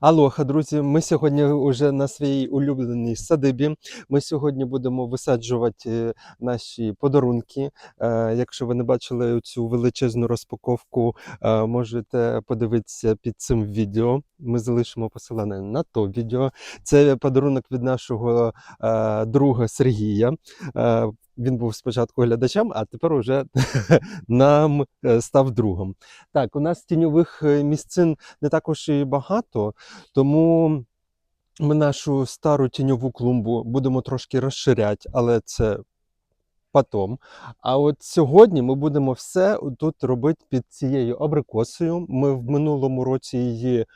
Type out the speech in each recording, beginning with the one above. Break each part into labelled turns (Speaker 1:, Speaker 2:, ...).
Speaker 1: Алоха, друзі. Ми сьогодні вже на своїй улюбленій садибі. Ми сьогодні будемо висаджувати е, наші подарунки. Е, Якщо ви не бачили цю величезну розпаковку, е, можете подивитися під цим відео. Ми залишимо посилання на то відео. Це подарунок від нашого друга Сергія. Він був спочатку глядачем, а тепер уже нам е, став другом. Так, у нас тіньових е, місцин не також і багато, тому ми нашу стару тіньову клумбу будемо трошки розширяти, але це потом. А от сьогодні ми будемо все тут робити під цією абрикосою. Ми в минулому році її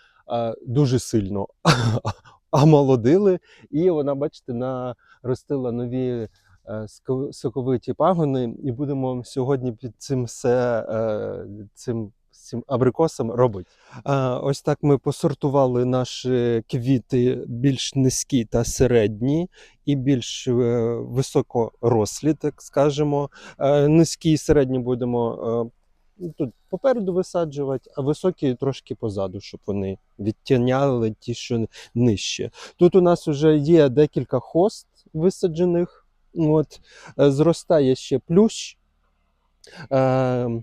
Speaker 1: дуже сильно омолодили, і вона, бачите, наростила нові. Е, Соковиті пагони, і будемо сьогодні під цим все е, цим, цим абрикосом робити. А, ось так ми посортували наші квіти більш низькі та середні, і більш е, високорослі, так скажемо. Е, низькі і середні будемо е, ну, тут попереду висаджувати, а високі трошки позаду, щоб вони відтіняли ті, що нижче. Тут у нас вже є декілька хост висаджених. От, е, зростає ще плющ. Е,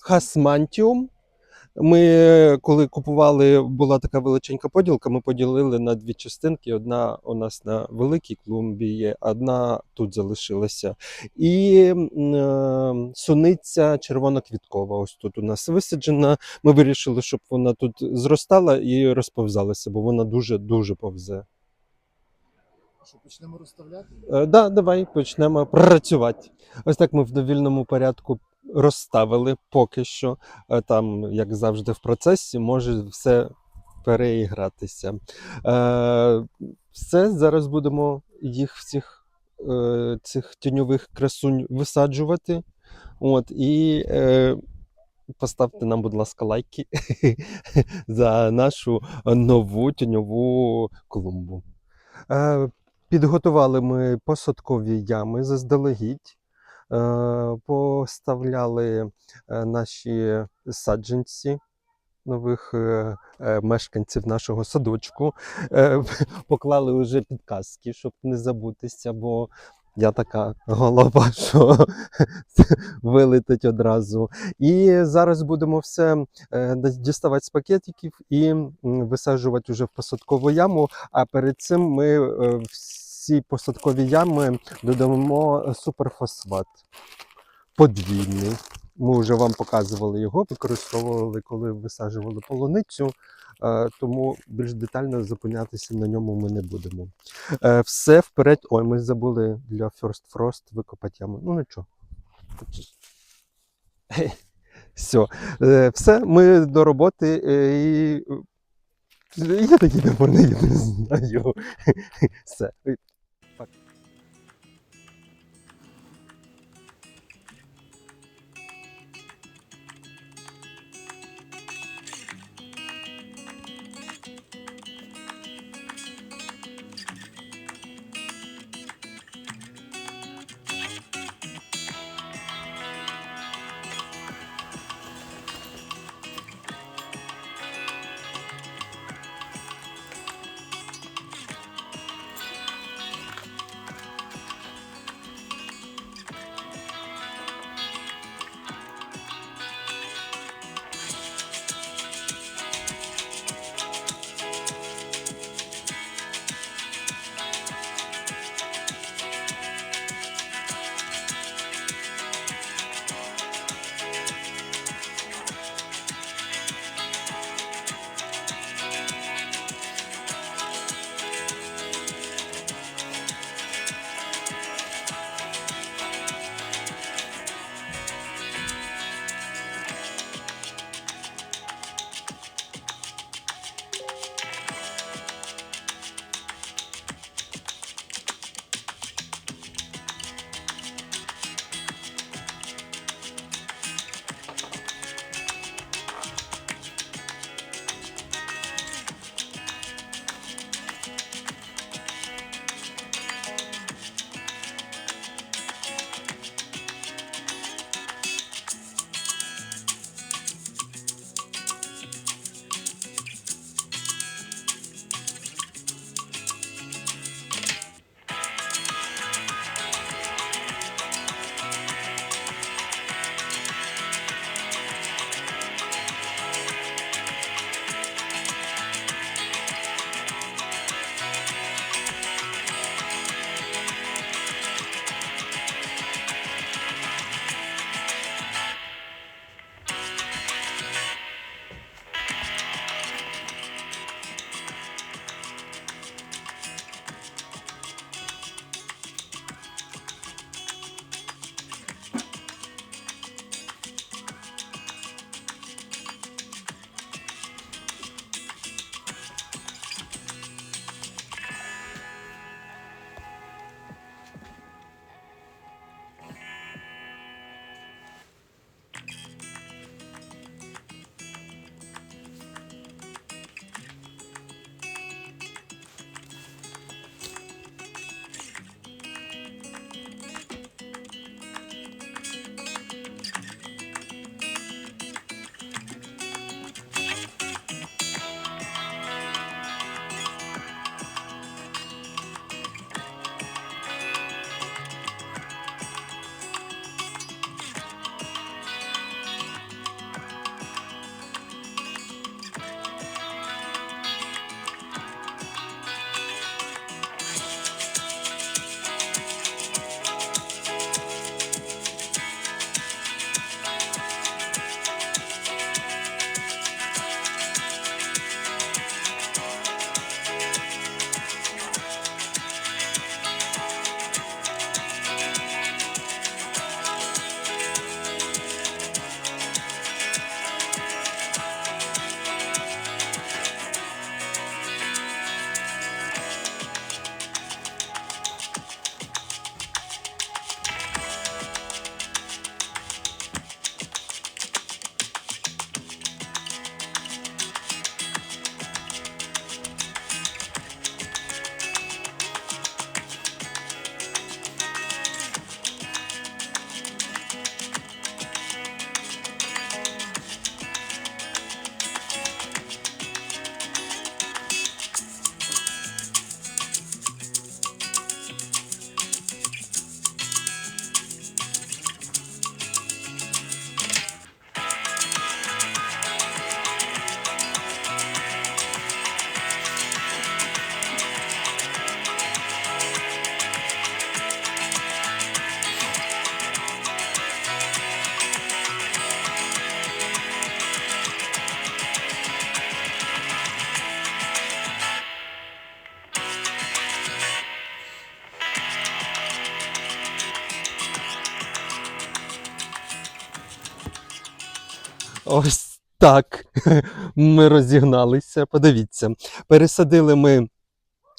Speaker 1: Хасмантіум. Ми, коли купували, була така величенька поділка, ми поділили на дві частинки. Одна у нас на великій клумбі є, одна тут залишилася. І е, суниця червоноквіткова. Ось тут у нас висаджена. Ми вирішили, щоб вона тут зростала і розповзалася, бо вона дуже-дуже повзе.
Speaker 2: Що почнемо розставляти?
Speaker 1: Е, да, давай почнемо працювати. Ось так ми в довільному порядку розставили поки що. Е, Там, як завжди, в процесі може все переігратися. Е, все, зараз будемо їх всіх е, цих тіньових красунь висаджувати. От, і е, поставте нам, будь ласка, лайки за нашу нову тіньову клумбу. Підготували ми посадкові ями заздалегідь, е, поставляли е, наші саджанці нових е, мешканців нашого садочку, поклали вже підказки, щоб не забутися, бо я така голова, що вилетить одразу. І зараз будемо все е, діставати з пакетиків і висаджувати вже в посадкову яму. А перед цим ми е, всі посадкові ями додамо суперфосфат подвійний. Ми вже вам показували його, використовували, коли висаджували полуницю, е, тому більш детально зупинятися на ньому ми не будемо. Е, Все вперед. Ой, ми забули для First Frost викопати яму. Ну нічого. Все, Е, все, ми до роботи і. Я такий довольний, не знаю. Все. Ось так. Ми розігналися. Подивіться, пересадили ми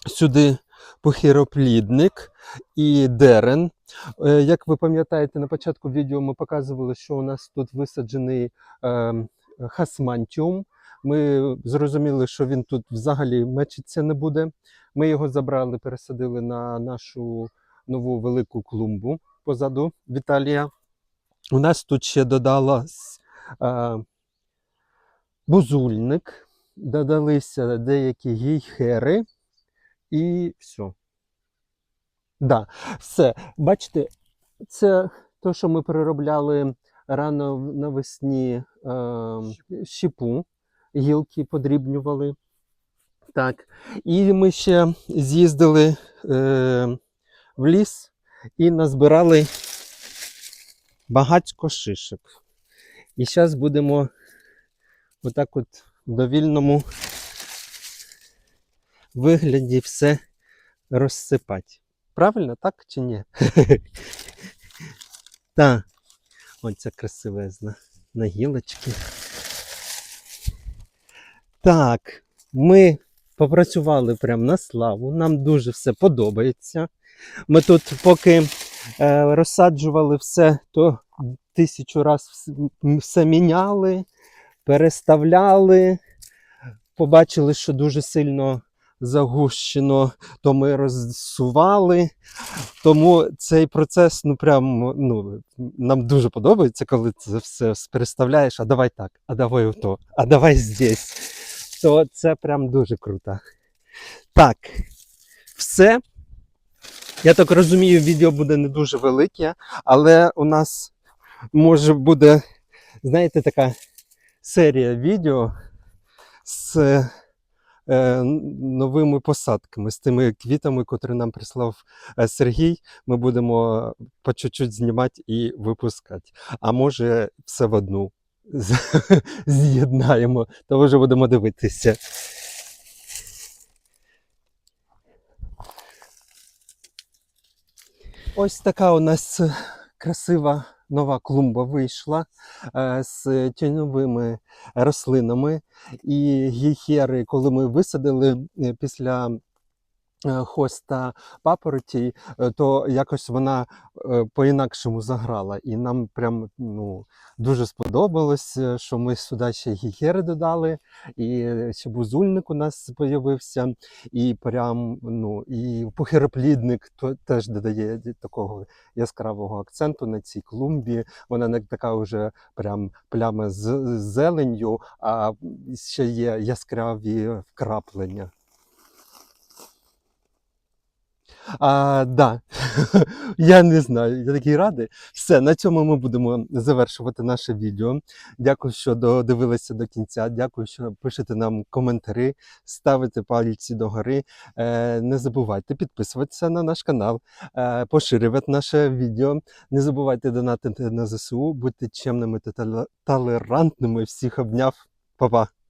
Speaker 1: сюди похироплідник і дерен. Е, Як ви пам'ятаєте, на початку відео ми показували, що у нас тут висаджений е, хасмантіум. Ми зрозуміли, що він тут взагалі мечиться не буде. Ми його забрали, пересадили на нашу нову велику клумбу позаду Віталія. У нас тут ще додалась бузульник, додалися деякі гейхери і все. Да, все. Бачите, це те, що ми переробляли рано навесні е, щепу, гілки подрібнювали. Так. І ми ще з'їздили е, в ліс і назбирали багатько шишок. І зараз будемо отак от в довільному вигляді все розсипати. Правильно, так чи ні? Так. Оця красивезна на гілочки. Так, ми попрацювали прямо на славу. Нам дуже все подобається. Ми тут, поки е, розсаджували все, то тисячу разів все міняли, переставляли. Побачили, що дуже сильно загущено, то ми розсували. Тому цей процес, ну прям ну, нам дуже подобається, коли це все переставляєш, а давай так, а давай ото, а давай здесь. То це прям дуже круто. Так, все. Я так розумію, відео буде не дуже велике, але у нас може буде, знаєте, така серія відео з е, новими посадками, з тими квітами, котрі нам прислав е, Сергій. Ми будемо по чуть-чуть знімати і випускати. А може, все в одну з'єднаємо, то вже будемо дивитися. Ось така у нас е, красива нова клумба вийшла е, з тіньовими рослинами. І гіхери, коли ми висадили е, після хоста папороті, е, то якось вона е, по-інакшому заграла. І нам прям ну, дуже сподобалось, е, що ми сюди ще гейхери додали, і ще бузульник у нас з'явився, і прям ну, і похироплідник теж додає такого яскравого акценту на цій клумбі. Вона не така вже прям пляма з зеленню, а ще є яскраві вкраплення. А, да. я не знаю, я такий радий. Все, на цьому ми будемо завершувати наше відео. Дякую, що додивилися до кінця. Дякую, що пишете нам коментарі, ставите пальці догори. Е, не забувайте підписуватися на наш канал, е, поширювати наше відео. Не забувайте донатити на ЗСУ, будьте чемними та толерантними. Всіх обняв. Па-па.